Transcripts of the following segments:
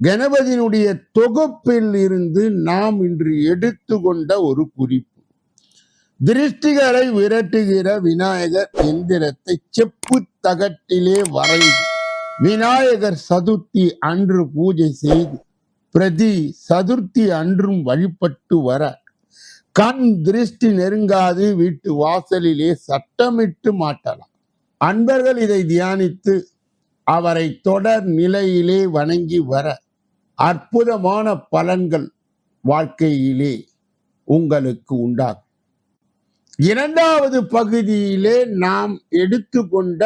கணபதியினுடைய தொகுப்பில் இருந்து நாம் இன்று எடுத்துக்கொண்ட ஒரு குறிப்பு. திருஷ்டிகளை விரட்டுகிற விநாயகர் எந்திரத்தை செப்பு தகட்டிலே வரைந்து விநாயகர் சதுர்த்தி அன்று பூஜை செய்து பிரதி சதுர்த்தி அன்றும் வழிபட்டு வர கண் திருஷ்டி நெருங்காது வீட்டு வாசலிலே சட்டமிட்டு மாட்டலாம். அன்பர்கள் இதை தியானித்து அவரை தொடர் நிலையிலே வணங்கி வர அற்புதமான பலன்கள் வாழ்க்கையிலே உங்களுக்கு உண்டாகும். இரண்டாவது பகுதியிலே நாம் எடுத்துக்கொண்ட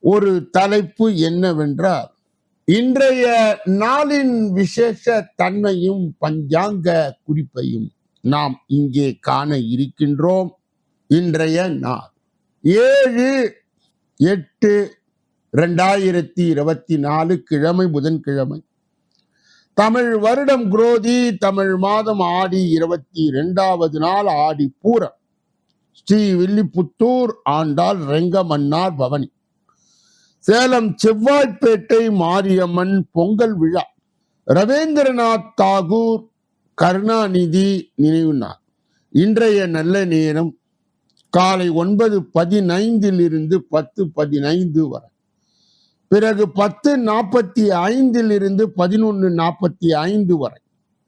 ஒரு தலைப்பு என்னவென்றால் இன்றைய நாளின் விசேஷ தன்மையும் பஞ்சாங்க குறிப்பையும் நாம் இங்கே காண இருக்கின்றோம். இன்றைய நாள் ஏழு எட்டு ரெண்டாயிரத்தி இருபத்தி நாலு கிழமை புதன்கிழமை. தமிழ் வருடம் குரோதி தமிழ் மாதம் ஆடி இருபத்தி இரண்டாவது நாள் ஆடி பூரம் ஸ்ரீ வில்லிபுத்தூர் ஆண்டாள் ரெங்கமன்னார் பவனி. சேலம் செவ்வாய்ப்பேட்டை மாரியம்மன் பொங்கல் விழா. ரவீந்திரநாத் தாகூர் கருணாநிதி நினைவு நாள். இன்றைய நல்ல நேரம் காலை ஒன்பது பதினைந்தில் இருந்து பத்து பதினைந்து வரை. பிறகு பத்து நாற்பத்தி ஐந்தில் இருந்து பதினொன்று நாற்பத்தி ஐந்து வரை.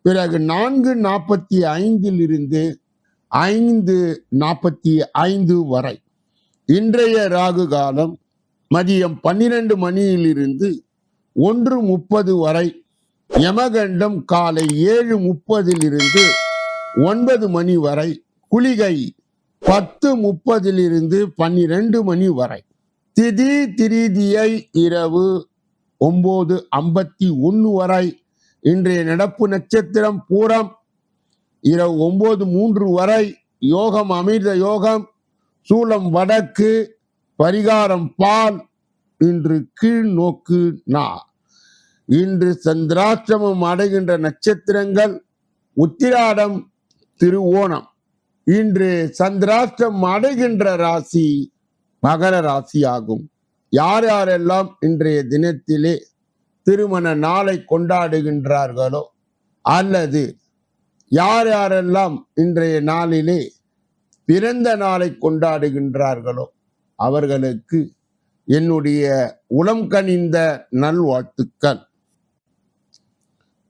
பிறகு நான்கு நாற்பத்தி ஐந்தில் இருந்து ஐந்து நாற்பத்தி ஐந்து வரை. இன்றைய ராகு காலம் மதியம் பன்னிரண்டு மணியிலிருந்து ஒன்று முப்பது வரை. யமகண்டம் காலை ஏழு முப்பதிலிருந்து ஒன்பது மணி வரை. குளிகை பத்து முப்பதிலிருந்து பன்னிரண்டு மணி வரை. திதி திரிதியை இரவு ஒன்பது ஐம்பத்தி ஒன்று வரை இன்றைய நடப்பு நட்சத்திரம் பூரம். இரவு ஒன்பது மூன்று வரை யோகம் அமிர்த யோகம் சூலம் வடக்கு பரிகாரம் பால் இன்று கீழ் நோக்கு நா. இன்று சந்திராஷ்டமம் அடைகின்ற நட்சத்திரங்கள் உத்திராடம் திருவோணம். இன்று சந்திராஷ்டம் அடைகின்ற ராசி மகர ராசி ஆகும் யார் யாரெல்லாம் இன்றைய தினத்திலே திருமண நாளை கொண்டாடுகின்றார்களோ அல்லது யார் யாரெல்லாம் இன்றைய நாளிலே பிறந்த நாளை கொண்டாடுகின்றார்களோ அவர்களுக்கு என்னுடைய உளம் கனிந்த நல்வாழ்த்துக்கள்.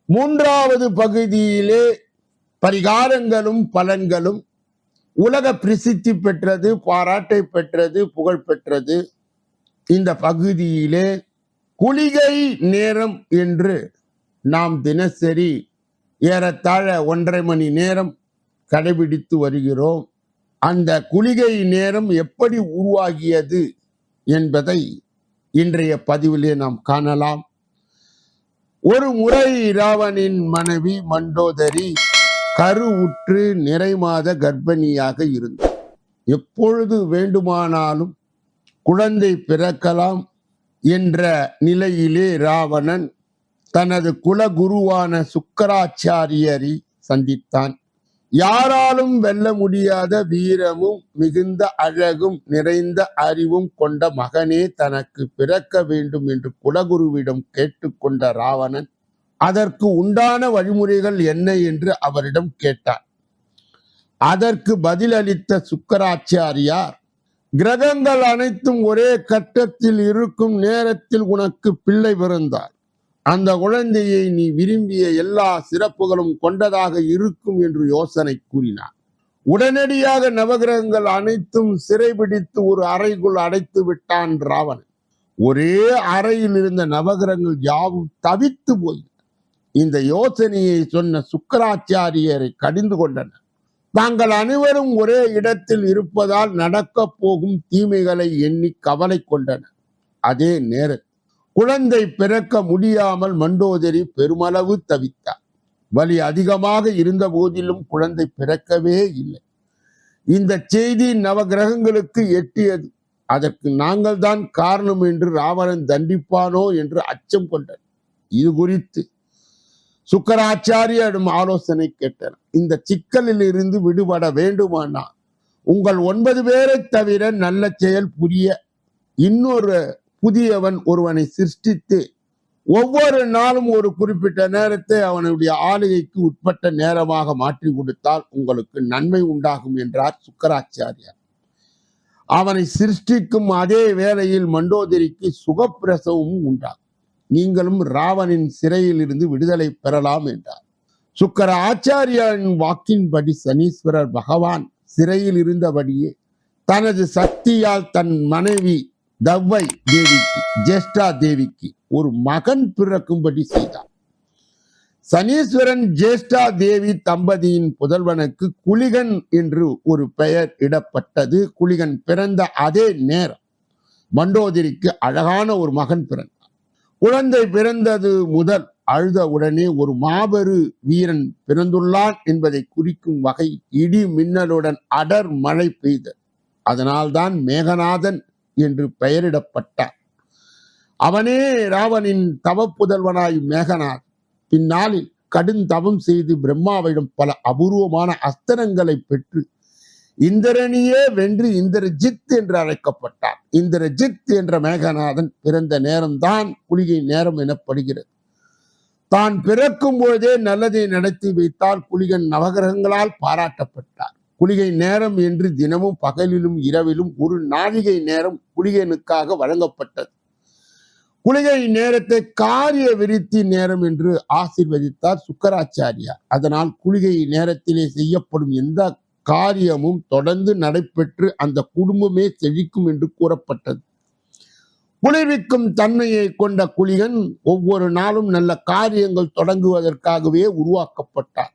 மூன்றாவது பகுதியிலே பரிகாரங்களும் பலன்களும் உலக பிரசித்தி பெற்றது பாராட்டை பெற்றது புகழ் பெற்றது. இந்த பகுதியிலே குளிகை நேரம் என்று நாம் தினசரி ஏறத்தாழ ஒன்றரை மணி நேரம் கடைபிடித்து வருகிறோம். அந்த குளிகை நேரம் எப்படி உருவாகியது என்பதை இன்றைய பதிவிலே நாம் காணலாம். ஒரு முறை ராவனின் மனைவி மண்டோதரி கருவுற்று நிறைமாத கர்ப்பிணியாக இருந்தார் எப்பொழுது வேண்டுமானாலும் குழந்தை பிறக்கலாம் என்ற நிலையிலே ராவணன் தனது குலகுருவான சுக்கராச்சாரியரை சந்தித்தான். யாராலும் வெல்ல முடியாத வீரமும் மிகுந்த அழகும் நிறைந்த அறிவும் கொண்ட மகனே தனக்கு பிறக்க வேண்டும் என்று குலகுருவிடம் கேட்டுக்கொண்ட ராவணன் அதற்கு உண்டான வழிமுறைகள் என்ன என்று அவரிடம் கேட்டார். அதற்கு பதிலளித்த சுக்கராச்சாரியார் கிரகங்கள் அனைத்தும் ஒரே கட்டத்தில் இருக்கும் நேரத்தில் உனக்கு பிள்ளை பிறந்தார். அந்த குழந்தையை நீ விரும்பிய எல்லா சிறப்புகளும் கொண்டதாக இருக்கும் என்று யோசனை கூறினார். உடனடியாக நவகிரகங்கள் அனைத்தும் சிறைபிடித்து ஒரு அறைக்குள் அடைத்து விட்டான் ராவணன். ஒரே அறையில் இருந்த நவகிரகங்கள் யாவும் தவித்து போய் இந்த யோசனையை சொன்ன சுக்கராச்சாரியரை கடிந்து கொண்டனர். தாங்கள் அனைவரும் ஒரே இடத்தில் இருப்பதால் நடக்கப் போகும் தீமைகளை எண்ணி கவலை கொண்டனர். அதே நேரத்தில் குழந்தை பிறக்க முடியாமல் மண்டோதரி பெருமளவு தவித்தார். வலி அதிகமாக இருந்த போதிலும் குழந்தை பிறக்கவே இல்லை. இந்த செய்தி நவகிரகங்களுக்கு எட்டியது. அதற்கு நாங்கள் தான் காரணம் என்று ராவணன் தண்டிப்பானோ என்று அச்சம் கொண்டனர். இது குறித்து சுக்கராச்சாரியிடம் ஆலோசனை கேட்டனர். இந்த சிக்கலில் இருந்து விடுபட வேண்டுமானா? உங்கள் ஒன்பது பேரை தவிர நல்ல செயல் புரிய இன்னொரு புதியவன் ஒருவனை சிருஷ்டித்து ஒவ்வொரு நாளும் ஒரு குறிப்பிட்ட நேரத்தை அவனுடைய ஆளுகைக்கு உட்பட்ட நேரமாக மாற்றி கொடுத்தால் உங்களுக்கு நன்மை உண்டாகும் என்றார் சுக்கராச்சாரியார். அவனை சிருஷ்டிக்கும் அதே வேளையில் மண்டோதரிக்கு சுகப்பிரசவமும் உண்டாகும். நீங்களும் ராவனின் சிறையில் இருந்து விடுதலை பெறலாம் என்றார். சுக்கர ஆச்சாரியாரின் வாக்கின்படி சனீஸ்வரர் பகவான் சிறையில் இருந்தபடியே தனது சக்தியால் தன் மனைவி தவ்வை தேவிக்கு ஜேஷ்டா தேவிக்கு ஒரு மகன் பிறக்கும்படி செய்தார். சனீஸ்வரன் ஜேஷ்டா தேவி தம்பதியின் புதல்வனுக்கு குளிகன் என்று ஒரு பெயர் இடப்பட்டது. குளிகன் பிறந்த அதே நேரம் மண்டோதிரிக்கு அழகான ஒரு மகன் பிறந்த குழந்தை பிறந்தது முதல் அழுத உடனே ஒரு மாபெரு வீரன் பிறந்துள்ளான் என்பதை குறிக்கும் வகை இடி மின்னலுடன் அடர் மழை பெய்தது அதனால்தான் மேகநாதன் என்று பெயரிடப்பட்டார். அவனே ராவனின் தவப்புதல்வனாய் மேகநாத் பின்னாளில் கடும் தவம் செய்து பிரம்மாவிடம் பல அபூர்வமான அஸ்திரங்களை பெற்று இந்திரனியே வென்று இந்திரஜித் என்று அழைக்கப்பட்டார் இந்திரஜித் என்ற மேகநாதன் பிறந்த நேரம்தான் குளிகை நேரம் எனப்படுகிறது. தான் பிறக்கும் பொழுதே நல்லதை நடத்தி வைத்தால் குளிகன் நவகிரகங்களால் பாராட்டப்பட்டார். குளிகை நேரம் என்று தினமும் பகலிலும் இரவிலும் ஒரு நாழிகை நேரம் குளிகனுக்காக வழங்கப்பட்டது. குளிகை நேரத்தை காரிய விருத்தி நேரம் என்று ஆசிர்வதித்தார் சுக்கராச்சாரியார். அதனால் குளிகை நேரத்திலே செய்யப்படும் எந்த காரியமும் தொடர்ந்து நடைபெற்று அந்த குடும்பமே செழிக்கும் என்று கூறப்பட்டது. குளிர்விக்கும் தன்மையை கொண்ட குளிகன் ஒவ்வொரு நாளும் நல்ல காரியங்கள் தொடங்குவதற்காகவே உருவாக்கப்பட்டார்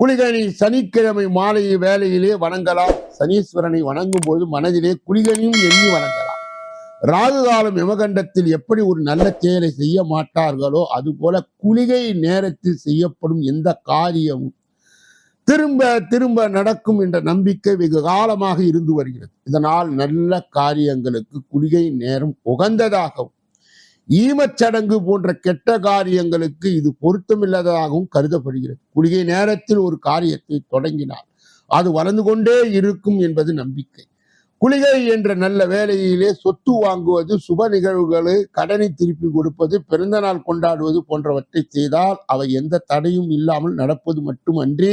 குளிகனை சனிக்கிழமை மாலை வேலையிலே வணங்கலாம். சனீஸ்வரனை வணங்கும் போது மனதிலே குளிகனையும் எண்ணி வணங்கலாம். ராகு காலம் யமகண்டத்தில் எப்படி ஒரு நல்ல செயலை செய்ய மாட்டார்களோ அதுபோல குளிகை நேரத்தில் செய்யப்படும் எந்த காரியமும் திரும்ப திரும்ப நடக்கும் என்ற நம்பிக்கை வெகு காலமாக இருந்து வருகிறது. இதனால் நல்ல காரியங்களுக்கு குளிகை நேரம் உகந்ததாகவும் ஈமச்சடங்கு போன்ற கெட்ட காரியங்களுக்கு இது பொருத்தமில்லாததாகவும் கருதப்படுகிறது. குளிகை நேரத்தில் ஒரு காரியத்தை தொடங்கினால் அது வளர்ந்து கொண்டே இருக்கும் என்பது நம்பிக்கை. குளிகை என்ற நல்ல வேலையிலே சொத்து வாங்குவது சுப நிகழ்வுகளை கடனை திருப்பி கொடுப்பது பிறந்த நாள் கொண்டாடுவது போன்றவற்றை செய்தால் அவை எந்த தடையும் இல்லாமல் நடப்பது மட்டுமன்றி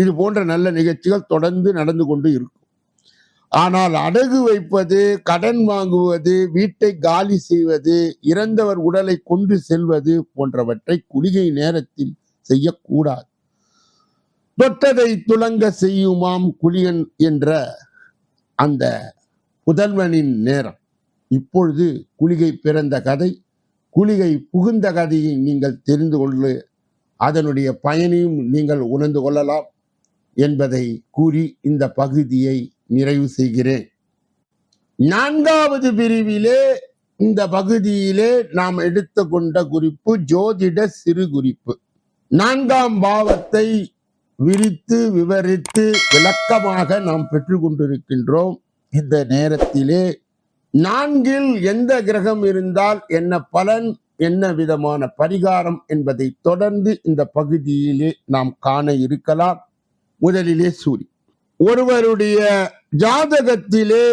இது போன்ற நல்ல நிகழ்ச்சிகள் தொடர்ந்து நடந்து கொண்டு இருக்கும். ஆனால் அடகு வைப்பது கடன் வாங்குவது வீட்டை காலி செய்வது இறந்தவர் உடலை கொண்டு செல்வது போன்றவற்றை குளிகை நேரத்தில் செய்யக்கூடாது. தொட்டதை துலங்க செய்யுமாம் குளியன் என்ற அந்த புதல்வனின் நேரம். இப்பொழுது குளிகை பிறந்த கதை குளிகை புகுந்த கதையை நீங்கள் தெரிந்து கொள்ள அதனுடைய பயனையும் நீங்கள் உணர்ந்து கொள்ளலாம். என்பதை கூறி இந்த பகுதியை நிறைவு செய்கிறேன். நான்காவது பிரிவிலே இந்த பகுதியிலே நாம் எடுத்துக்கொண்ட குறிப்பு ஜோதிட சிறு குறிப்பு நான்காம் பாவத்தை விரித்து விவரித்து விளக்கமாக நாம் பெற்றுக்கொண்டிருக்கின்றோம் இந்த நேரத்திலே நான்கில் எந்த கிரகம் இருந்தால் என்ன பலன் என்ன விதமான பரிகாரம் என்பதை தொடர்ந்து இந்த பகுதியிலே நாம் காண இருக்கலாம். முதலிலே சூரியன் ஒருவருடைய ஜாதகத்திலே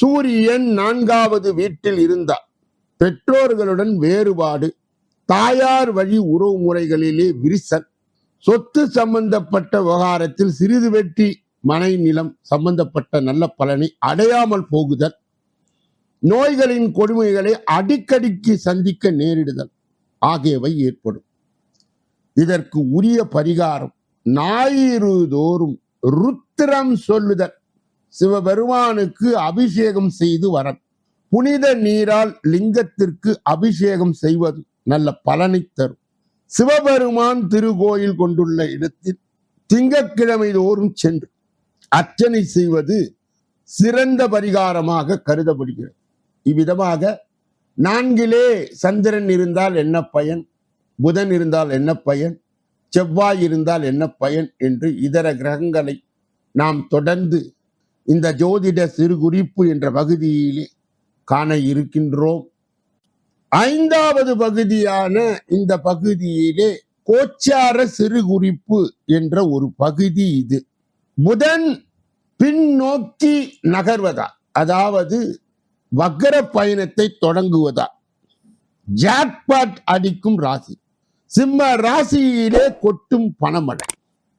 சூரியன் நான்காவது வீட்டில் இருந்தார். பெற்றோர்களுடன் வேறுபாடு. தாயார் வழி உறவு முறைகளிலே விரிசல். சொத்து சம்பந்தப்பட்ட விவகாரத்தில் சிறிது வெற்றி மனை நிலம் சம்பந்தப்பட்ட நல்ல பலனை அடையாமல் போகுதல். நோய்களின் கொடுமைகளை அடிக்கடிக்கு சந்திக்க நேரிடுதல் ஆகியவை ஏற்படும். இதற்கு உரிய பரிகாரம் ஞாயிறு தோறும் ருத்திரம் சொல்லுதல். சிவபெருமானுக்கு அபிஷேகம் செய்து வர புனித நீரால் லிங்கத்திற்கு அபிஷேகம் செய்வது நல்ல பலனை தரும். சிவபெருமான் திருக்கோயில் கொண்டுள்ள இடத்தில் திங்கக்கிழமை தோறும் சென்று அர்ச்சனை செய்வது சிறந்த பரிகாரமாக கருதப்படுகிறது. இவ்விதமாக நான்கிலே சந்திரன் இருந்தால் என்ன பயன்? புதன் இருந்தால் என்ன பயன்? செவ்வாய் இருந்தால் என்ன பயன் என்று இதர கிரகங்களை நாம் தொடர்ந்து இந்த ஜோதிட சிறு குறிப்பு என்ற பகுதியிலே காண இருக்கின்றோம். ஐந்தாவது பகுதியான இந்த பகுதியிலே கோச்சார சிறு குறிப்பு என்ற ஒரு பகுதி இது. புதன் பின்னோக்கி நகர்வதா? அதாவது வக்கர பயணத்தை தொடங்குவதா? ஜாக்பாட் அடிக்கும் ராசி. சிம்ம ராசியிலே கொட்டும் பணமழை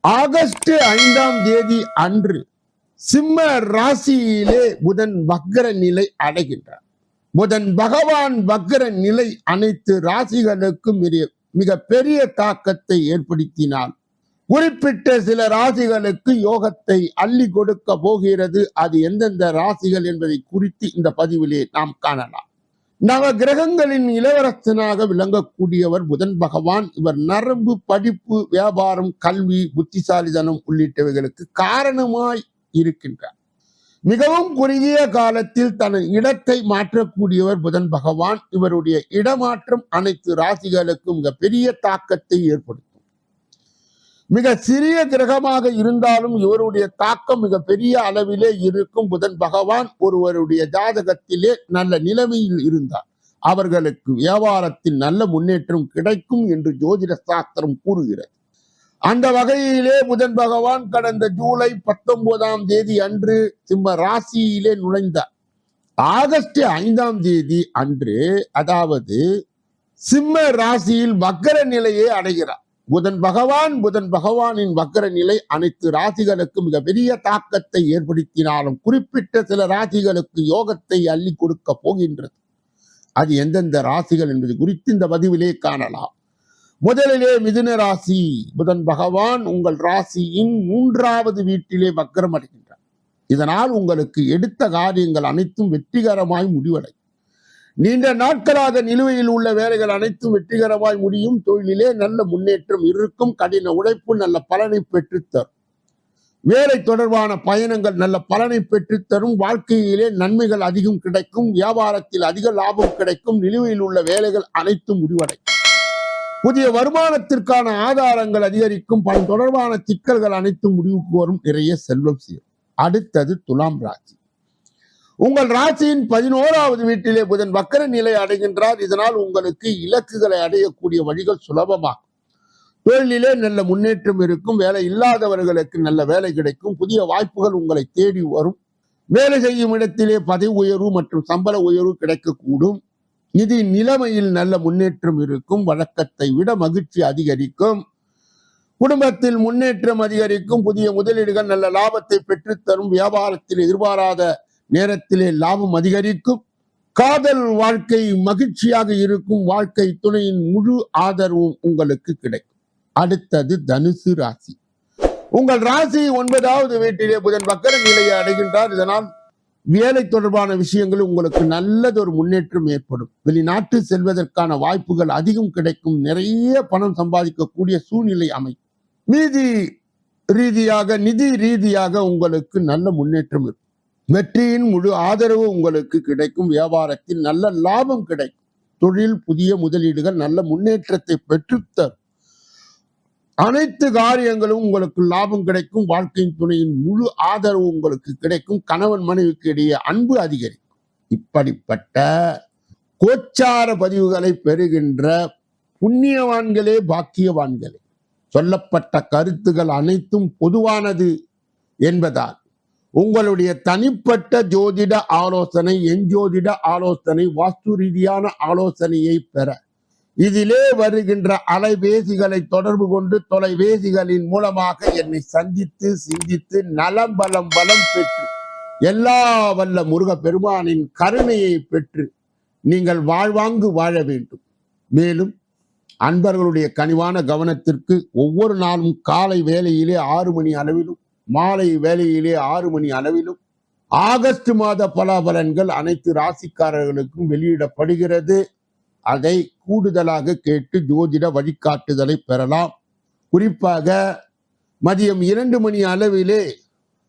ஆகஸ்ட் ஐந்தாம் தேதி அன்று சிம்ம ராசியிலே புதன் வக்கர நிலை அடைகின்றார். புதன் பகவான் வக்கர நிலை அனைத்து ராசிகளுக்கும் மிக- மிக பெரிய தாக்கத்தை ஏற்படுத்தினால் குறிப்பிட்ட சில ராசிகளுக்கு யோகத்தை அள்ளி கொடுக்க போகிறது. அது எந்தெந்த ராசிகள் என்பதை குறித்து இந்த பதிவிலே நாம் காணலாம். நவ கிரகங்களின் இளவரசனாக விளங்கக்கூடியவர் புதன் பகவான். இவர் நரம்பு படிப்பு வியாபாரம் கல்வி புத்திசாலிதனம் உள்ளிட்டவைகளுக்கு காரணமாய் இருக்கின்றார். மிகவும் குறுகிய காலத்தில் தனது இடத்தை மாற்றக்கூடியவர் புதன் பகவான். இவருடைய இடமாற்றம் அனைத்து ராசிகளுக்கும் மிக பெரிய தாக்கத்தை ஏற்படுத்தும். மிக சிறிய கிரகமாக இருந்தாலும் இவருடைய தாக்கம் மிக பெரிய அளவிலே இருக்கும் புதன் பகவான் ஒருவருடைய ஜாதகத்திலே நல்ல நிலைமையில் இருந்தார். அவர்களுக்கு வியாபாரத்தில் நல்ல முன்னேற்றம் கிடைக்கும் என்று ஜோதிட சாஸ்திரம் கூறுகிறது. அந்த வகையிலே புதன் பகவான் கடந்த ஜூலை பத்தொன்பதாம் தேதி அன்று சிம்ம ராசியிலே நுழைந்தார். ஆகஸ்ட் ஐந்தாம் தேதி அன்று அதாவது சிம்ம ராசியில் மக்கர நிலையை அடைகிறார். புதன் பகவான் புதன் பகவானின் வக்கர நிலை அனைத்து ராசிகளுக்கு மிக பெரிய தாக்கத்தை ஏற்படுத்தினாலும் குறிப்பிட்ட சில ராசிகளுக்கு யோகத்தை அள்ளி கொடுக்க போகின்றது. அது எந்தெந்த ராசிகள் என்பது குறித்து இந்த பதிவிலே காணலாம். முதலிலே மிதுன ராசி. புதன் பகவான் உங்கள் ராசியின் மூன்றாவது வீட்டிலே வக்கரம் அடைகின்றார். இதனால் உங்களுக்கு எடுத்த காரியங்கள் அனைத்தும் வெற்றிகரமாய் முடிவடை நீண்ட நாட்களாக நிலுவையில் உள்ள வேலைகள் அனைத்தும் வெற்றிகரமாய் முடியும். தொழிலிலே நல்ல முன்னேற்றம் இருக்கும். கடின உழைப்பு நல்ல பலனை பெற்றுத்தரும். வேலை தொடர்பான பயணங்கள் நல்ல பலனை பெற்றுத்தரும். வாழ்க்கையிலே நன்மைகள் அதிகம் கிடைக்கும். வியாபாரத்தில் அதிக லாபம் கிடைக்கும். நிலுவையில் உள்ள வேலைகள் அனைத்தும் முடிவடை புதிய வருமானத்திற்கான ஆதாரங்கள் அதிகரிக்கும். பல தொடர்பான சிக்கல்கள் அனைத்தும் முடிவுக்கு வரும். நிறைய செல்வம் சேரும் அடுத்தது துலாம் ராசி. உங்கள் ராசியின் பதினோராவது வீட்டிலே புதன் வக்கர நிலை அடைகின்றார். இதனால் உங்களுக்கு இலக்குகளை அடையக்கூடிய வழிகள் சுலபமாகும் தொழிலிலே நல்ல முன்னேற்றம் இருக்கும். வேலை இல்லாதவர்களுக்கு நல்ல வேலை கிடைக்கும். புதிய வாய்ப்புகள் உங்களை தேடி வரும். வேலை செய்யும் இடத்திலே பதவி உயர்வு மற்றும் சம்பள உயர்வு கிடைக்கக்கூடும். நிதி நிலைமையில் நல்ல முன்னேற்றம் இருக்கும். வழக்கத்தை விட மகிழ்ச்சி அதிகரிக்கும். குடும்பத்தில் முன்னேற்றம் அதிகரிக்கும். புதிய முதலீடுகள் நல்ல லாபத்தை பெற்றுத்தரும். வியாபாரத்தில் எதிர்பாராத நேரத்திலே லாபம் அதிகரிக்கும். காதல் வாழ்க்கை மகிழ்ச்சியாக இருக்கும். வாழ்க்கை துணையின் முழு ஆதரவும் உங்களுக்கு கிடைக்கும். அடுத்தது தனுசு ராசி. உங்கள் ராசி ஒன்பதாவது வீட்டிலே புதன் வக்கர நிலையை அடைகின்றார். இதனால் வேலை தொடர்பான விஷயங்கள் உங்களுக்கு நல்லதொரு முன்னேற்றம் ஏற்படும். வெளிநாட்டு செல்வதற்கான வாய்ப்புகள் அதிகம் கிடைக்கும். நிறைய பணம் சம்பாதிக்கக்கூடிய சூழ்நிலை அமையும். மீதி ரீதியாக நிதி ரீதியாக உங்களுக்கு நல்ல முன்னேற்றம் இருக்கும் வெற்றியின் முழு ஆதரவு உங்களுக்கு கிடைக்கும். வியாபாரத்தில் நல்ல லாபம் கிடைக்கும். தொழில் புதிய முதலீடுகள் நல்ல முன்னேற்றத்தை பெற்றுத்தரும் அனைத்து காரியங்களும் உங்களுக்கு லாபம் கிடைக்கும். வாழ்க்கையின் துணையின் முழு ஆதரவு உங்களுக்கு கிடைக்கும். கணவன் மனைவிக்கு இடையே அன்பு அதிகரிக்கும். இப்படிப்பட்ட கோச்சார பதிவுகளை பெறுகின்ற புண்ணியவான்களே பாக்கியவான்களே சொல்லப்பட்ட கருத்துகள் அனைத்தும் பொதுவானது என்பதால் உங்களுடைய தனிப்பட்ட ஜோதிட ஆலோசனை எஞ்சோதிட ஆலோசனை வாஸ்து ரீதியான ஆலோசனையை பெற. இதிலே வருகின்ற அலைபேசிகளை தொடர்பு கொண்டு தொலைபேசிகளின் மூலமாக என்னை சந்தித்து சிந்தித்து நலம் பலம் பலம் பெற்று எல்லா வல்ல முருக பெருமானின் கருணையை பெற்று நீங்கள் வாழ்வாங்கு வாழ வேண்டும். மேலும் அன்பர்களுடைய கனிவான கவனத்திற்கு ஒவ்வொரு நாளும் காலை வேளையிலே ஆறு மணி அளவிலும் மாலை வேளையிலே ஆறு மணி அளவிலும் ஆகஸ்ட் மாத பலாபலன்கள் அனைத்து ராசிக்காரர்களுக்கும் வெளியிடப்படுகிறது. அதை கூடுதலாக கேட்டு ஜோதிட வழிகாட்டுதலை பெறலாம். குறிப்பாக மதியம் இரண்டு மணி அளவிலே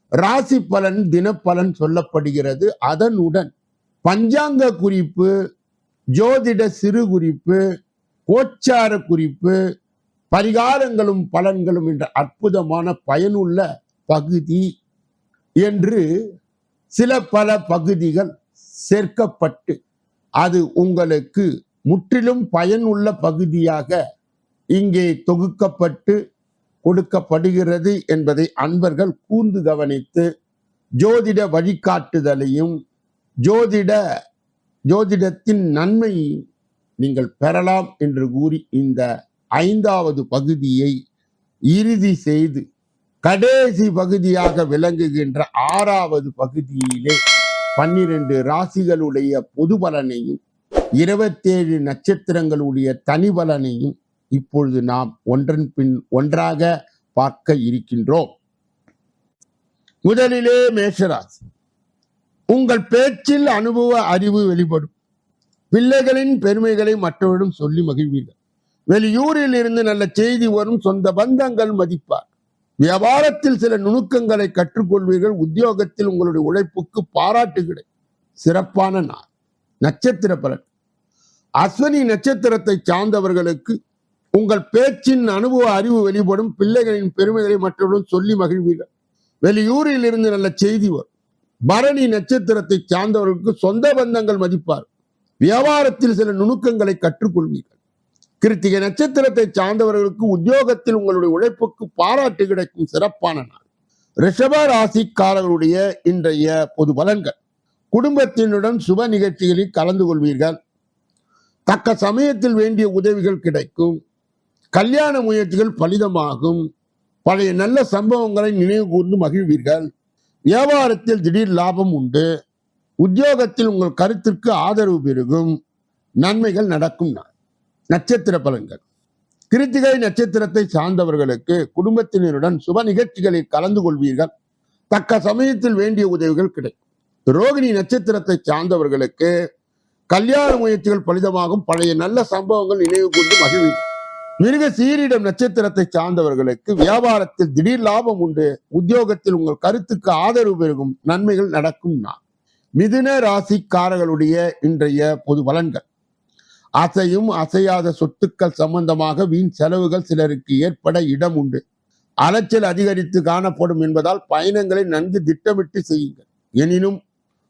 ராசி பலன் தினப்பலன் சொல்லப்படுகிறது. அதனுடன் பஞ்சாங்க குறிப்பு ஜோதிட சிறு குறிப்பு கோச்சார குறிப்பு பரிகாரங்களும் பலன்களும் என்ற அற்புதமான பயனுள்ள பகுதி என்று சில பல பகுதிகள் சேர்க்கப்பட்டு அது உங்களுக்கு முற்றிலும் பயனுள்ள பகுதியாக இங்கே தொகுக்கப்பட்டு கொடுக்கப்படுகிறது என்பதை அன்பர்கள் கூர்ந்து கவனித்து ஜோதிட வழிகாட்டுதலையும் ஜோதிட ஜோதிடத்தின் நன்மையை நீங்கள் பெறலாம் என்று கூறி இந்த ஐந்தாவது பகுதியை இறுதி செய்து கடைசி பகுதியாக விளங்குகின்ற ஆறாவது பகுதியிலே பன்னிரண்டு ராசிகளுடைய பொது பலனையும் இருபத்தேழு நட்சத்திரங்களுடைய தனி பலனையும் இப்பொழுது நாம் ஒன்றன் பின் ஒன்றாக பார்க்க இருக்கின்றோம். முதலிலே மேஷராசி. உங்கள் பேச்சில் அனுபவ அறிவு வெளிப்படும். பிள்ளைகளின் பெருமைகளை மற்றவரிடம் சொல்லி மகிழ்வீர்கள். வெளியூரில் இருந்து நல்ல செய்தி வரும் சொந்த பந்தங்கள் மதிப்பார். வியாபாரத்தில் சில நுணுக்கங்களை கற்றுக்கொள்வீர்கள். உத்தியோகத்தில் உங்களுடைய உழைப்புக்கு பாராட்டு கிடைக்கும் சிறப்பான நாள். நட்சத்திர பலன். அஸ்வினி நட்சத்திரத்தை சார்ந்தவர்களுக்கு உங்கள் பேச்சின் அனுபவ அறிவு வெளிப்படும். பிள்ளைகளின் பெருமைகளை மற்றவர்களும் சொல்லி மகிழ்வீர்கள். வெளியூரில் இருந்து நல்ல செய்தி வரும். பரணி நட்சத்திரத்தை சார்ந்தவர்களுக்கு சொந்த பந்தங்கள் மதிப்பார். வியாபாரத்தில் சில நுணுக்கங்களை கற்றுக்கொள்வீர்கள். கிருத்திகை நட்சத்திரத்தை சார்ந்தவர்களுக்கு உத்தியோகத்தில் உங்களுடைய உழைப்புக்கு பாராட்டு கிடைக்கும் சிறப்பான நாள். ரிஷப ராசிக்காரர்களுடைய இன்றைய பொது பலன்கள். குடும்பத்தினுடன் சுப நிகழ்ச்சிகளில் கலந்து கொள்வீர்கள். தக்க சமயத்தில் வேண்டிய உதவிகள் கிடைக்கும். கல்யாண முயற்சிகள் பலிதமாகும். பழைய நல்ல சம்பவங்களை நினைவு கூர்ந்து மகிழ்வீர்கள். வியாபாரத்தில் திடீர் லாபம் உண்டு. உத்தியோகத்தில் உங்கள் கருத்திற்கு ஆதரவு பெருகும். நன்மைகள் நடக்கும் நாள். நட்சத்திர பலன்கள். கிருத்திகை நட்சத்திரத்தை சார்ந்தவர்களுக்கு குடும்பத்தினருடன் சுப நிகழ்ச்சிகளில் கலந்து கொள்வீர்கள். தக்க சமயத்தில் வேண்டிய உதவிகள் கிடைக்கும். ரோகிணி நட்சத்திரத்தை சார்ந்தவர்களுக்கு கல்யாண முயற்சிகள் பலிதமாகும். பழைய நல்ல சம்பவங்கள் நினைவு கொண்டு மகிழ்வீர்கள். மிருக சீரிடம் நட்சத்திரத்தை சார்ந்தவர்களுக்கு வியாபாரத்தில் திடீர் லாபம் உண்டு. உத்தியோகத்தில் உங்கள் கருத்துக்கு ஆதரவு பெருகும் நன்மைகள் நடக்கும் நான் மிதுன ராசிக்காரர்களுடைய இன்றைய பொது பலன்கள். அசையும் அசையாத சொத்துக்கள் சம்பந்தமாக வீண் செலவுகள் சிலருக்கு ஏற்பட இடம் உண்டு. அலைச்சல் அதிகரித்து காணப்படும் என்பதால் பயணங்களை நன்கு திட்டமிட்டு செய்யுங்கள். எனினும்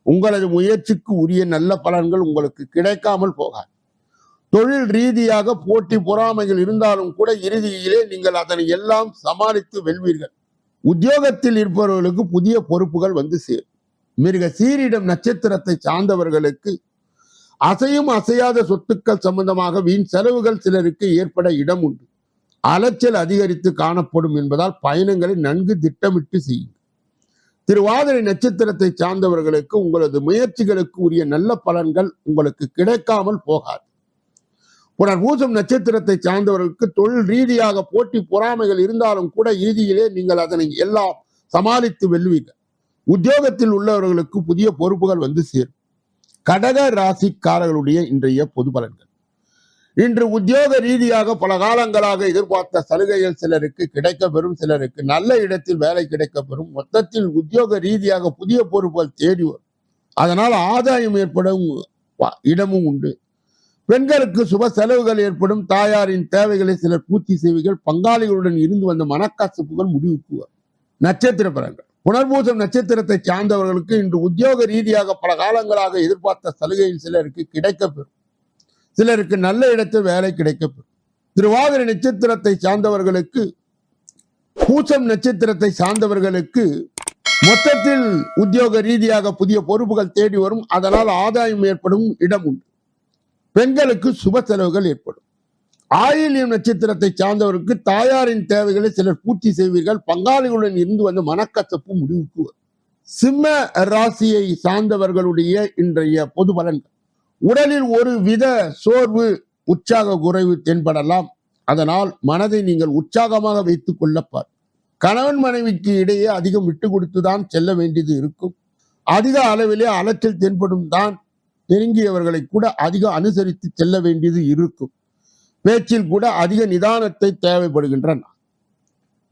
உங்களது முயற்சிக்கு உரிய நல்ல பலன்கள் உங்களுக்கு கிடைக்காமல் போகாது. தொழில் ரீதியாக போட்டி பொறாமைகள் இருந்தாலும் கூட இறுதியிலே நீங்கள் அதனை எல்லாம் சமாளித்து வெல்வீர்கள். உத்தியோகத்தில் இருப்பவர்களுக்கு புதிய பொறுப்புகள் வந்து சேரும். மிருக சீரிடம் நட்சத்திரத்தை சார்ந்தவர்களுக்கு அசையும் அசையாத சொத்துக்கள் சம்பந்தமாக வீண் செலவுகள் சிலருக்கு ஏற்பட இடம் உண்டு. அலைச்சல் அதிகரித்து காணப்படும் என்பதால் பயணங்களை நன்கு திட்டமிட்டு செய்யுங்கள் திருவாதிரை நட்சத்திரத்தை சார்ந்தவர்களுக்கு உங்களது முயற்சிகளுக்கு உரிய நல்ல பலன்கள் உங்களுக்கு கிடைக்காமல் போகாது. புனர்பூசம் நட்சத்திரத்தை சார்ந்தவர்களுக்கு தொழில் ரீதியாக போட்டி பொறாமைகள் இருந்தாலும் கூட இறுதியிலே நீங்கள் அதனை எல்லாம் சமாளித்து வெல்வீர்கள். உத்தியோகத்தில் உள்ளவர்களுக்கு புதிய பொறுப்புகள் வந்து சேரும். கடக ராசிக்காரர்களுடைய இன்றைய பொது பலன்கள். இன்று உத்தியோக ரீதியாக பல காலங்களாக எதிர்பார்த்த சலுகைகள் சிலருக்கு கிடைக்க பெறும் சிலருக்கு நல்ல இடத்தில் வேலை கிடைக்க பெறும் மொத்தத்தில் உத்தியோக ரீதியாக புதிய பொறுப்புகள் தேடி வரும். அதனால் ஆதாயம் ஏற்படும் இடமும் உண்டு. பெண்களுக்கு சுப செலவுகள் ஏற்படும். தாயாரின் தேவைகளை சிலர் பூர்த்தி செய்வீர்கள். பங்காளிகளுடன் இருந்து வந்த மனக்கசப்புகள் முடிவுக்கு வரும். நட்சத்திர பலன்கள். புனர்பூசம் நட்சத்திரத்தை சார்ந்தவர்களுக்கு இன்று உத்தியோக ரீதியாக பல காலங்களாக எதிர்பார்த்த சலுகையில் சிலருக்கு கிடைக்கப்பெறும். சிலருக்கு நல்ல இடத்தில் வேலை கிடைக்கப்பெறும். திருவாதிரை நட்சத்திரத்தை சார்ந்தவர்களுக்கு பூசம் நட்சத்திரத்தை சார்ந்தவர்களுக்கு மொத்தத்தில் உத்தியோக ரீதியாக புதிய பொறுப்புகள் தேடி வரும். அதனால் ஆதாயம் ஏற்படும் இடம் உண்டு பெண்களுக்கு சுப செலவுகள் ஏற்படும். ஆயில்யம் நட்சத்திரத்தை சார்ந்தவருக்கு தாயாரின் தேவைகளை சிலர் பூர்த்தி செய்வீர்கள். பங்காளிகளுடன் இருந்து வந்த மனக்கசப்பு முடிவுக்கு சிம்ம ராசியை சார்ந்தவர்களுடைய இன்றைய பொது பலன்கள். உடலில் ஒரு வித சோர்வு உற்சாக குறைவு தென்படலாம். அதனால் மனதை நீங்கள் உற்சாகமாக வைத்துக் கொள்ளப்பார். கணவன் மனைவிக்கு இடையே அதிகம் விட்டு கொடுத்துதான் செல்ல வேண்டியது இருக்கும். அதிக அளவிலே அலைச்சல் தென்படும் தான் நெருங்கியவர்களை கூட அதிகம் அனுசரித்து செல்ல வேண்டியது இருக்கும். பேச்சில் கூட அதிக நிதானத்தை தேவைப்படுகின்றன.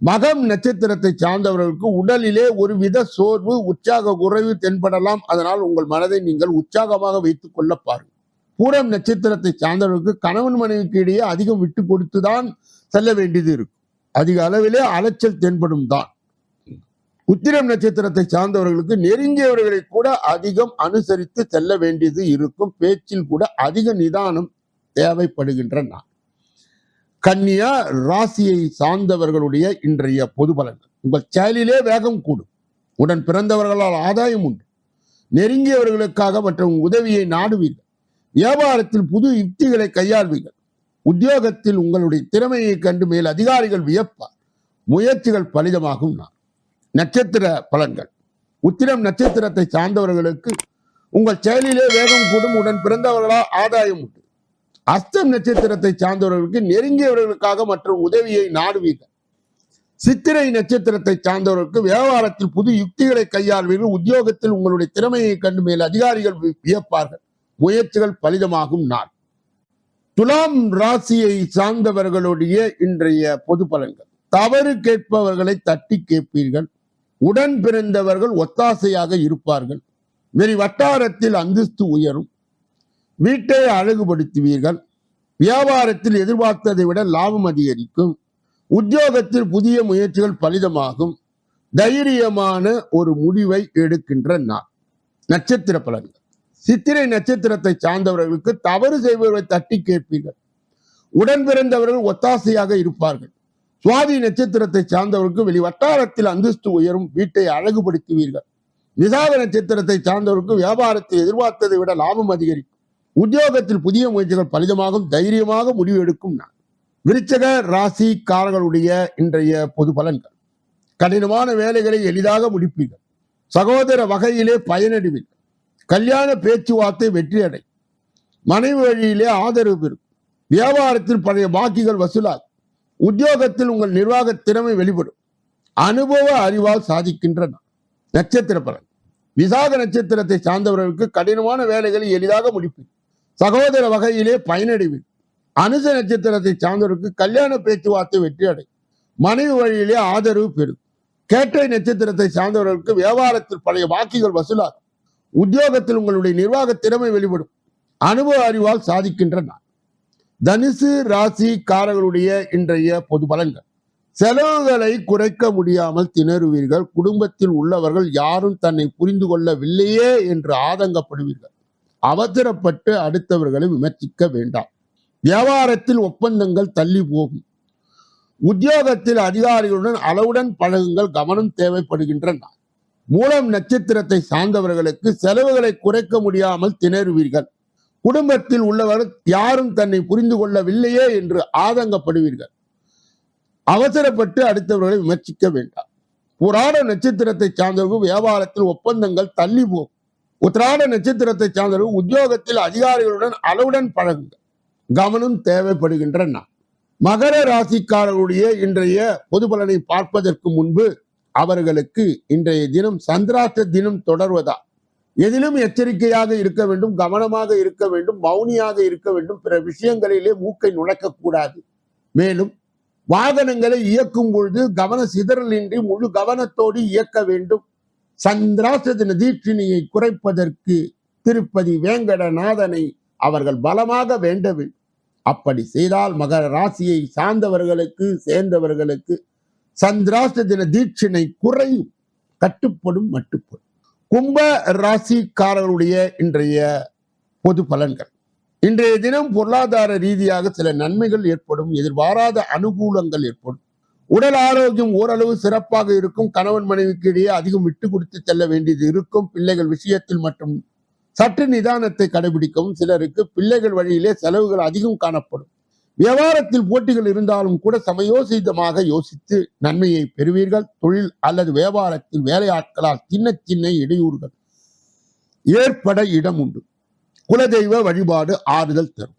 மகம் நட்சத்திரத்தை சார்ந்தவர்களுக்கு உடலிலே ஒரு வித சோர்வு உற்சாக குறைவு தென்படலாம். அதனால் உங்கள் மனதை நீங்கள் உற்சாகமாக வைத்துக் கொள்ள பாருங்கள். பூரம் நட்சத்திரத்தை சார்ந்தவர்களுக்கு கணவன் மனைவிக்கு இடையே அதிகம் விட்டு கொடுத்துதான் செல்ல வேண்டியது இருக்கும். அதிக அளவிலே அலைச்சல் தென்படும் தான். உத்திரம் நட்சத்திரத்தை சார்ந்தவர்களுக்கு நெருங்கியவர்களை கூட அதிகம் அனுசரித்து செல்ல வேண்டியது இருக்கும். பேச்சில் கூட அதிக நிதானம் தேவைப்படுகின்றன. கன்னியா ராசியை சார்ந்தவர்களுடைய இன்றைய பொது பலன்கள் உங்கள் செயலிலே வேகம் கூடும். உடன் பிறந்தவர்களால் ஆதாயம் உண்டு. நெருங்கியவர்களுக்காக மற்றும் உதவியை நாடுவீர்கள். வியாபாரத்தில் புது யுக்திகளை கையாள்வீர்கள். உத்தியோகத்தில் உங்களுடைய திறமையை கண்டு மேல் அதிகாரிகள் வியப்பார். முயற்சிகள் பலிதமாகும் நான் நட்சத்திர பலன்கள். உத்திரம் நட்சத்திரத்தை சார்ந்தவர்களுக்கு உங்கள் செயலிலே வேகம் கூடும். உடன் பிறந்தவர்களால் ஆதாயம் உண்டு. அஸ்தம் நட்சத்திரத்தை சார்ந்தவர்களுக்கு நெருங்கியவர்களுக்காக மற்றும் உதவியை நாடுவீர்கள். சித்திரை நட்சத்திரத்தை சார்ந்தவர்களுக்கு வியாபாரத்தில் புது யுக்திகளை கையாள்வீர்கள். உத்தியோகத்தில் உங்களுடைய திறமையை கண்டு மேல் அதிகாரிகள் வியப்பார்கள். முயற்சிகள் பலிதமாகும் நாள். துலாம் ராசியை சார்ந்தவர்களுடைய இன்றைய பொது பலன்கள். தவறு கேட்பவர்களை தட்டி கேட்பீர்கள். உடன் பிறந்தவர்கள் ஒத்தாசையாக இருப்பார்கள். வெளி வட்டாரத்தில் அந்தஸ்து உயரும். வீட்டை அழகுபடுத்துவீர்கள். வியாபாரத்தில் எதிர்பார்த்ததை விட லாபம் அதிகரிக்கும். உத்தியோகத்தில் புதிய முயற்சிகள் பலிதமாகும். தைரியமான ஒரு முடிவை எடுக்கின்ற நாள். நட்சத்திர பலன்கள். சித்திரை நட்சத்திரத்தை சார்ந்தவர்களுக்கு தவறு செய்பவர்களை தட்டி கேட்பீர்கள். உடன் பிறந்தவர்கள் ஒத்தாசையாக இருப்பார்கள். சுவாதி நட்சத்திரத்தை சார்ந்தவர்களுக்கு வெளி வட்டாரத்தில் அந்தஸ்து உயரும். வீட்டை அழகுபடுத்துவீர்கள். விசாக நட்சத்திரத்தை சார்ந்தவர்களுக்கு வியாபாரத்தில் எதிர்பார்த்ததை விட லாபம் அதிகரிக்கும். உத்தியோகத்தில் புதிய முயற்சிகள் பலிதமாகும் தைரியமாக முடிவு எடுக்கும் நான் விருச்சக ராசிக்காரர்களுடைய இன்றைய பொது பலன்கள். கடினமான வேலைகளை எளிதாக முடிப்பீர்கள். சகோதர வகையிலே பயனடைவீர்கள். கல்யாண பேச்சுவார்த்தை வெற்றி அடை மனைவி வழியிலே ஆதரவு பெறும் வியாபாரத்தில் பழைய பாக்கிகள் வசூலாகும். உத்தியோகத்தில் உங்கள் நிர்வாக திறமை வெளிப்படும். அனுபவ அறிவால் சாதிக்கின்றன நட்சத்திர பலன். விசாக நட்சத்திரத்தை சார்ந்தவர்களுக்கு கடினமான வேலைகளை எளிதாக முடிப்பீர்கள். சகோதர வகையிலே பயனடைவீர் அனுச நட்சத்திரத்தை சார்ந்தவருக்கு கல்யாண பேச்சுவார்த்தை வெற்றி அடை மனைவி வழியிலே ஆதரவு பெறும். கேட்டை நட்சத்திரத்தை சார்ந்தவர்களுக்கு வியாபாரத்தில் பழைய பாக்கிகள் வசூலாகும். உத்தியோகத்தில் உங்களுடைய நிர்வாக திறமை வெளிப்படும். அனுபவ அறிவால் சாதிக்கின்ற நாள். தனுசு ராசிக்காரர்களுடைய இன்றைய பொது பலன்கள். செலவுகளை குறைக்க முடியாமல் திணறுவீர்கள். குடும்பத்தில் உள்ளவர்கள் யாரும் தன்னை புரிந்து கொள்ளவில்லையே என்று ஆதங்கப்படுவீர்கள். அவசரப்பட்டு அடுத்தவர்களை விமர்சிக்க வேண்டாம். வியாபாரத்தில் ஒப்பந்தங்கள் தள்ளி போகும். உத்தியோகத்தில் அதிகாரிகளுடன் அளவுடன் பழகுங்கள் கவனம் தேவைப்படுகின்றன. மூலம் நட்சத்திரத்தை சார்ந்தவர்களுக்கு செலவுகளை குறைக்க முடியாமல் திணறுவீர்கள். குடும்பத்தில் உள்ளவர் யாரும் தன்னை புரிந்து கொள்ளவில்லையே என்று ஆதங்கப்படுவீர்கள். அவசரப்பட்டு அடுத்தவர்களை விமர்சிக்க வேண்டாம். புராண நட்சத்திரத்தை சார்ந்தவர்கள் வியாபாரத்தில் ஒப்பந்தங்கள் தள்ளி போகும். உத்திராட நட்சத்திரத்தை சார்ந்தவர்கள் உத்தியோகத்தில் அதிகாரிகளுடன் அளவுடன் பழகுங்க. கவனம் தேவைப்படுகின்ற மகர ராசிக்காரர்களுடைய இன்றைய பொது பலனை பார்ப்பதற்கு முன்பு அவர்களுக்கு இன்றைய தினம் சந்திராஷ்ட தினம் தொடர்வதா? எதிலும் எச்சரிக்கையாக இருக்க வேண்டும் கவனமாக இருக்க வேண்டும் மௌனியாக இருக்க வேண்டும். பிற விஷயங்களிலே மூக்கை நுழைக்கக்கூடாது. மேலும் வாகனங்களை இயக்கும் பொழுது கவன சிதறலின்றி முழு கவனத்தோடு இயக்க வேண்டும். சந்திராஷ்ட தின தீட்சிணியை குறைப்பதற்கு திருப்பதி வேங்கடநாதனை அவர்கள் பலமாக வேண்ட அப்படி செய்தால் மகர ராசியை சார்ந்தவர்களுக்கு சேர்ந்தவர்களுக்கு சந்திராஷ்ட தின தீட்சிணை குறையும். கட்டுப்படும் மட்டுப்படும். கும்ப ராசிக்காரர்களுடைய இன்றைய பொது பலன்கள். இன்றைய தினம் பொருளாதார ரீதியாக சில நன்மைகள் ஏற்படும் எதிர்பாராத அனுகூலங்கள் ஏற்படும். உடல் ஆரோக்கியம் ஓரளவு சிறப்பாக இருக்கும். கணவன் மனைவிக்கு இடையே அதிகம் விட்டு கொடுத்து செல்ல வேண்டியது இருக்கும். பிள்ளைகள் விஷயத்தில் மற்றும் சற்று நிதானத்தை கடைபிடிக்கவும் சிலருக்கு பிள்ளைகள் வழியிலே செலவுகள் அதிகம் காணப்படும். வியாபாரத்தில் போட்டிகள் இருந்தாலும் கூட சமயோசிதமாக யோசித்து நன்மையை பெறுவீர்கள். தொழில் அல்லது வியாபாரத்தில் வேலையாட்களால் சின்ன சின்ன இடையூறுகள் ஏற்பட இடம் உண்டு. குலதெய்வ வழிபாடு ஆறுதல் தரும்.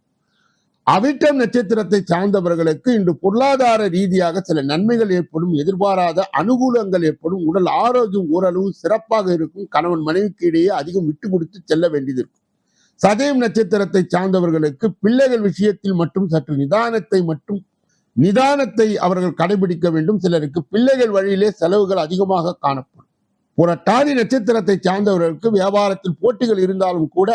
அவிட்டம் நட்சத்திரத்தை சார்ந்தவர்களுக்கு இன்று பொருளாதார ரீதியாக சில நன்மைகள் ஏற்படும் எதிர்பாராத அனுகூலங்கள் ஏற்படும் உடல் ஆரோக்கியம் ஓரளவு சிறப்பாக இருக்கும் கணவன் மனைவிக்கு இடையே அதிகம் விட்டு கொடுத்து செல்ல வேண்டியது இருக்கும். சதயம் நட்சத்திரத்தை சார்ந்தவர்களுக்கு பிள்ளைகள் விஷயத்தில் மட்டும் சற்று நிதானத்தை மட்டும் நிதானத்தை அவர்கள் கடைபிடிக்க வேண்டும். சிலருக்கு பிள்ளைகள் வழியிலே செலவுகள் அதிகமாக காணப்படும். புரட்டாதி நட்சத்திரத்தை சார்ந்தவர்களுக்கு வியாபாரத்தில் போட்டிகள் இருந்தாலும் கூட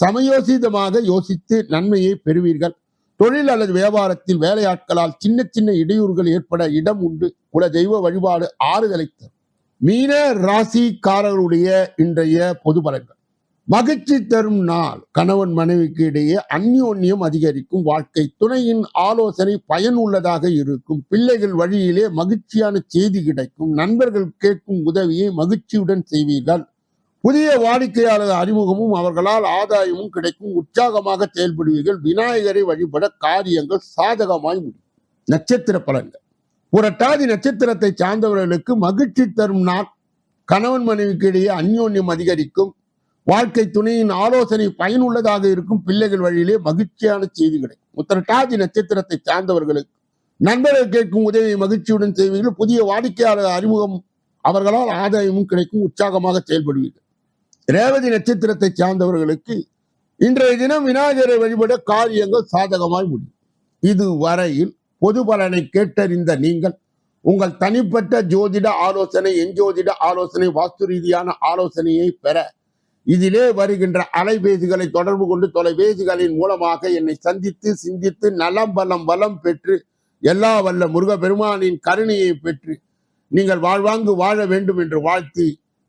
சமயோசிதமாக யோசித்து நன்மையை பெறுவீர்கள். தொழில் அல்லது வியாபாரத்தில் வேலையாட்களால் சின்ன சின்ன இடையூறுகள் ஏற்பட இடம் உண்டு. குல தெய்வ வழிபாடு ஆறுதலை தரும். மீன ராசிக்காரர்களுடைய இன்றைய பொது பலன்கள். மகிழ்ச்சி தரும் நாள். கணவன் மனைவிக்கு இடையே அந்யோன்யம் அதிகரிக்கும். வாழ்க்கை துணையின் ஆலோசனை பயனுள்ளதாக இருக்கும். பிள்ளைகள் வழியிலே மகிழ்ச்சியான செய்தி கிடைக்கும். நண்பர்கள் கேட்கும் உதவியை மகிழ்ச்சியுடன் செய்வீர்கள். புதிய வாடிக்கையாளர் அறிமுகமும் அவர்களால் ஆதாயமும் கிடைக்கும். உற்சாகமாக செயல்படுவீர்கள். விநாயகரை வழிபட காரியங்கள் சாதகமாய் முடியும். நட்சத்திர பலன்கள். புரட்டாதி நட்சத்திரத்தை சார்ந்தவர்களுக்கு மகிழ்ச்சி தரும் நாள். கணவன் மனைவிக்கு இடையே அந்யோன்யம் அதிகரிக்கும். வாழ்க்கை துணையின் ஆலோசனை பயனுள்ளதாக இருக்கும். பிள்ளைகள் வழியிலே மகிழ்ச்சியான செய்தி கிடைக்கும். உத்தரட்டாதி நட்சத்திரத்தை சார்ந்தவர்களுக்கு நண்பர்கள் கேட்கும் உதவியை மகிழ்ச்சியுடன் செய்வீர்கள். புதிய வாடிக்கையாளர் அறிமுகம் அவர்களால் ஆதாயமும் கிடைக்கும். உற்சாகமாக செயல்படுவீர்கள். ரேவதி நட்சத்திரத்தை சார்ந்தவர்களுக்கு இன்றைய தினம் விநாயகரை வழிபட காரியங்கள் சாதகமாய் முடியும். இதுவரையில் பொது பலனை கேட்டறிந்த நீங்கள் உங்கள் தனிப்பட்ட ஜோதிட ஆலோசனை எஞ்சோதிட ஆலோசனை வாஸ்து ரீதியான ஆலோசனையை பெற இதிலே வருகின்ற அலைபேசிகளை தொடர்பு கொண்டு தொலைபேசிகளின் மூலமாக என்னை சந்தித்து சிந்தித்து நலம் பலம் வளம் பெற்று எல்லா வல்ல முருக பெருமானின் கருணையை பெற்று நீங்கள் வாழ்வாங்கு வாழ வேண்டும் என்று வாழ்த்தி